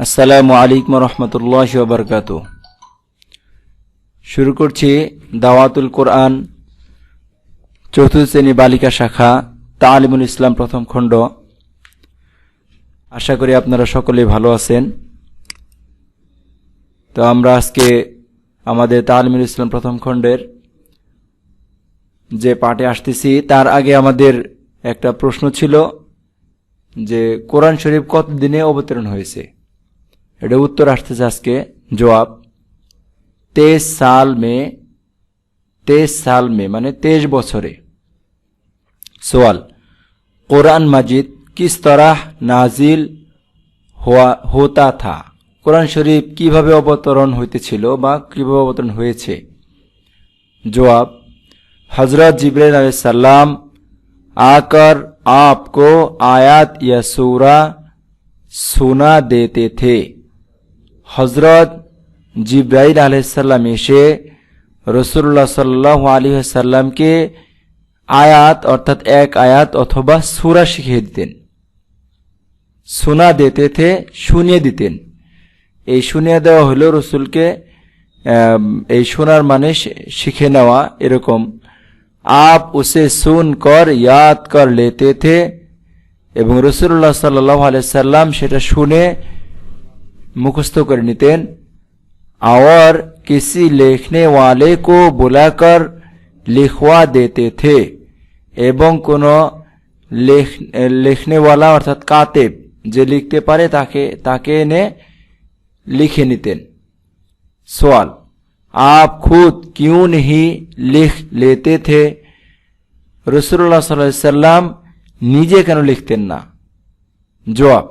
আসসালামু আলাইকুম রহমতুল্লাহ বরকাত শুরু করছি দাওয়াতুল কোরআন, চতুর্থ শ্রেণি বালিকা শাখা তালিমুল ইসলাম প্রথম খণ্ড। আশা করি আপনারা সকলে ভালো আছেন। তো আমরা আজকে আমাদের তালিমুল ইসলাম প্রথম খণ্ডের যে পাঠে আসতেছি, তার আগে আমাদের একটা প্রশ্ন ছিল যে কোরআন শরীফ কত দিনে অবতরণ হয়েছে? এটা উত্তর আসতেছে আজকে জবাব তেইশ সাল মে তেইশ সাল মে মানে তেইশ বছরে সওয়াল কোরআন মাজিদ কিস তরাহ নাজিল হওয়া হোতা থা কোরআন শরীফ কিভাবে অবতরণ হইতেছিল বা কিভাবে অবতরণ হয়েছে জবাব हजरत जिब्राइल सलाम आकर आपको आयत या सूरा सुना देते थे হজরত জিব্রাইল আলহিসাল্লাম এসে রসুল্লাহ সাল্লাহ আলী সাল্লামকে আয়াত, অর্থাৎ এক আয়াত অথবা সুরা শিখিয়ে দিতেন। শোনা দিতে থে, শুনিয়ে দিতেন। এই শুনিয়ে দেওয়া হলো রসুলকে এই শোনার মানে শিখে নেওয়া এরকম। আপ উসে সুন কর, ইয়াদ কর লেতে থে। এবং রসুল্লাহ সাল্লাহ সাল্লাম সেটা শুনে मुखस्त कर नितेन और किसी लिखने वाले को बुलाकर लिखवा देते थे এবং কোনো লেখ লেখনেওয়ালা অর্থাৎ কাতেব যে লিখতে পারে তাকে তাকে এনে লিখে নিতেন सवाल आप खुद क्यों नहीं लिख लेते थे রসুল্লাহ সাল্লাম নিজে কেন লিখতেন না জবাব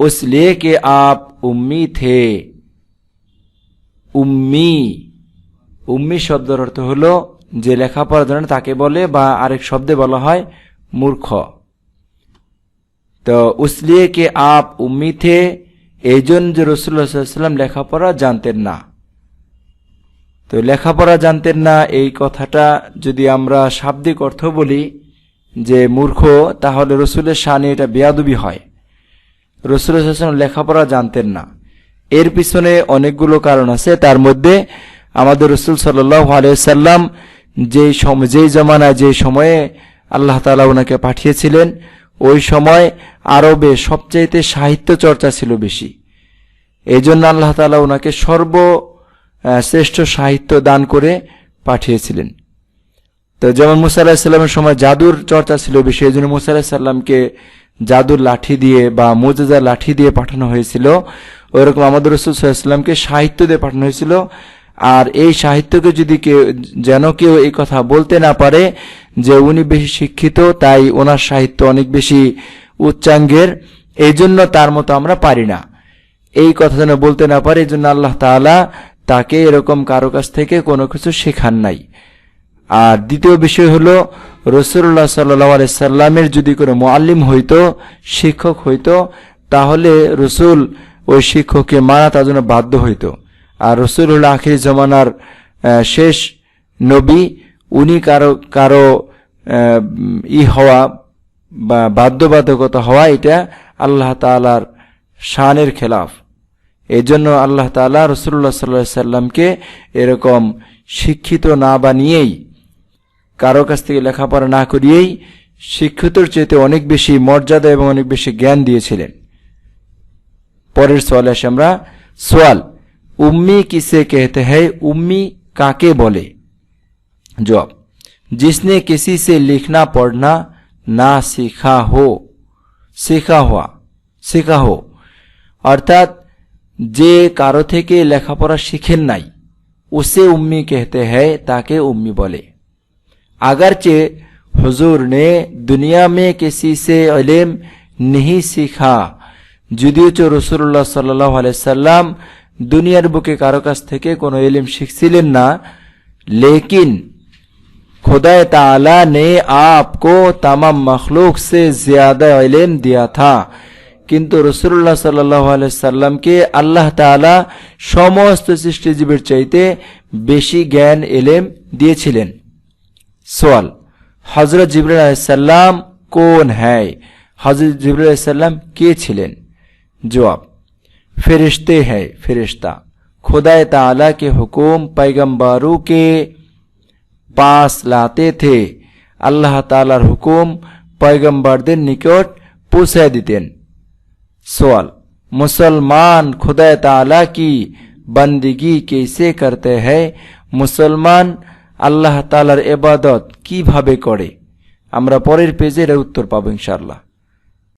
इसलिए कि आप उम्मी थे উম্মি উম্মি শব্দের অর্থ হলো যে লেখাপড়া জানে তাকে বলে বা আরেক শব্দে বলা হয় মূর্খ তো উসলিয়ে কে আপ উম্মি থে এই জন্য যে রসুল্লাহাম লেখাপড়া জানতেন না তো লেখাপড়া জানতেন না এই কথাটা যদি আমরা শাব্দিক অর্থ বলি যে মূর্খ তাহলে রসুলের শানে এটা বেয়াদুবি হয় রসুল হাসান লেখাপড়া জানতেন না। এর পিছনে অনেকগুলো কারণ আছে। তার মধ্যে আমাদের রসুল সাল্লাহ আলিয়াল্লাম যেই যেই জমানায়, যে সময়ে আল্লাহ তালা ওনাকে পাঠিয়েছিলেন, ওই সময় আরবে সবচাইতে সাহিত্য চর্চা ছিল বেশি। এই জন্য আল্লাহ তালা ওনাকে সর্ব শ্রেষ্ঠ সাহিত্য দান করে পাঠিয়েছিলেন। তো যেমন মুসা আলাহিসাল্লামের সময় জাদুর চর্চা ছিল বেশি এই জন্য মুসা আলাহিসাল্লামকে জাদুর লাঠি দিয়ে বা মোজেজার লাঠি দিয়ে পাঠানো হয়েছিল। ওইরকম আমাদের রসুল সাল্লামকে সাহিত্য দিয়ে পাঠানো হয়েছিল। আর এই সাহিত্যকে যদি কেউ, যেন কেউ এই কথা বলতে না পারে যে উনি বেশি শিক্ষিত, তাই ওনার সাহিত্য অনেক বেশি উচ্চাঙ্গের এই জন্য তার মতো আমরা পারি না। এই কথা যেন বলতে না পারে এই জন্য আল্লাহ তাআলা তাকে এরকম কারও কাছ থেকে কোনো কিছু শেখান নাই। আর দ্বিতীয় বিষয় হলো রসুল্লাহ সাল্লাহ সাল্লামের যদি কোনো মোয়াল্লিম হইতো, শিক্ষক হইতো, তাহলে রসুল ওই শিক্ষককে মানা তার জন্য বাধ্য হইতো। আর রসুল হলো আখির জমানার শেষ নবী, উনি কারও কারও ই হওয়া বা বাধ্যবাধকতা হওয়া, এটা আল্লাহ তালার শানের খেলাফ। এই জন্য আল্লাহ তালা রসুল্লাহ সাল্লাহ সাল্লামকে এরকম শিক্ষিত না বানিয়েই কারো কাছ থেকে লেখাপড়া না করিয়েই শিক্ষিতর চেয়েতে অনেক বেশি মর্যাদা এবং অনেক বেশি জ্ঞান দিয়েছিলেন পরের সোয়ালে আসে আমরা সোয়াল উম্মি কিসে कहते हैं উম্মি কাকে বলে জবাব जिसने किसी से लिखना पढ़ना ना सीखा हो শেখা হওয়া শেখা হো অর্থাৎ যে কারো থেকে লেখাপড়া শিখেন নাই উসে উম্মি कहते हैं তাকে উম্মি বলে अगरचे हुजूर ने दुनिया में किसी से इल्म नहीं सीखा যদিও চো রসুল্লাহ সাল্লাহ সাল্লাম দুনিয়ার বুকে কারো কাছ থেকে কোনো এলিম শিখছিলেন না লেকিন खुदा ताला ने आपको तमाम मखलूक से ज्यादा इल्म दिया था কিন্তু রসুল্লাহ সাল্লাহ সাল্লামকে আল্লাহ তাআলা সমস্ত সৃষ্টিজীবের চাইতে বেশি জ্ঞান এলেম দিয়েছিলেন সোয়াল হজরত জিবরুল সাল্লাম কোন হ্যায় হজরত জিবরুল সাল্লাম কে ছিলেন জবাব फरिश्ते हैं फरिश्ता खुदा ताला के हुक्म पैगम्बरों के পাস লাতে থে আল্লাহ তালার হুকুম পয়গম্বরদের নিকট পৌঁছে দিতেন सवाल मुसलमान खुदा ताला की बंदगी कैसे करते हैं মুসলমান আল্লাহ তালার এবাদত কীভাবে করে? আমরা পরের পেজে এর উত্তর পাবো ইনশাআল্লাহ।